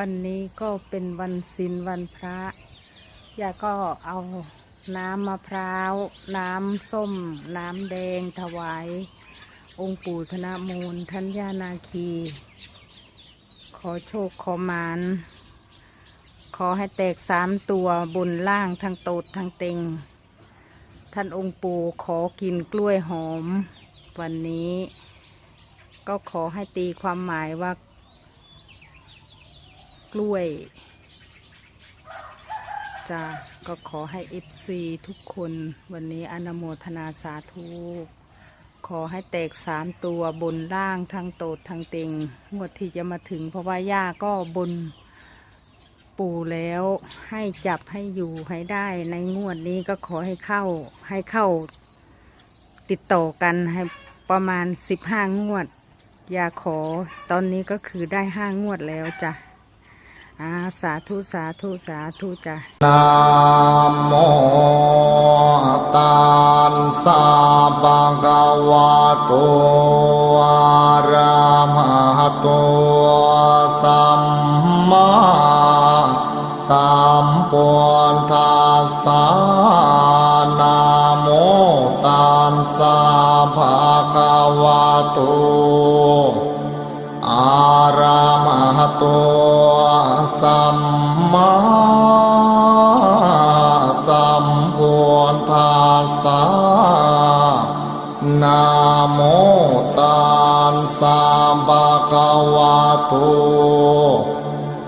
วันนี้ก็เป็นวันศีลวันพระยาก็เอาน้ำมะพร้าว น้ำส้ม น้ำแดงถวาย องค์ปู่ธนมูลท่านย่านาคี ขอโชคขอมาน ขอให้แตกสามตัวบนล่างทั้งโตดทั้งเต็ง ท่านองค์ปู่ขอกินกล้วยหอม วันนี้ ก็ขอให้ตีความหมายว่า กล้วยจะก็ขอให้เอฟซีทุกคนวันนี้อนโมทนาสาธุขอให้แตกสามตัวบนล่างทั้งโตดทั้งเต็งงวดที่จะมาถึง เพราะว่าย่าก็บนปูแล้วให้จับให้อยู่ให้ได้ในงวดนี้ก็ขอให้เข้าให้เข้าติดต่อกันให้ประมาณสิบห้างวด อย่าขอตอนนี้ก็คือได้ห้างวดแล้วจ้ะ อาสาธุสาธุสาธุจ้ะนะโมตัสสะภะคะวะโตอะระหะโตสัมมาสัมพุทธัสสะนะโมตัสสะภะคะวะโตอาระมหะโต สัมมาสัมพุทธัสสะนะโมตัสสะภะคะวะโต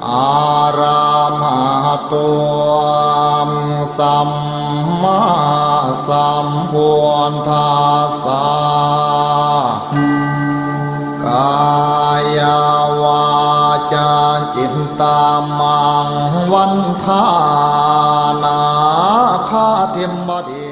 อาระมหะโตสัมมาสัมพุทธัสสะ จาจินตามังวันทานาคาเทมบดี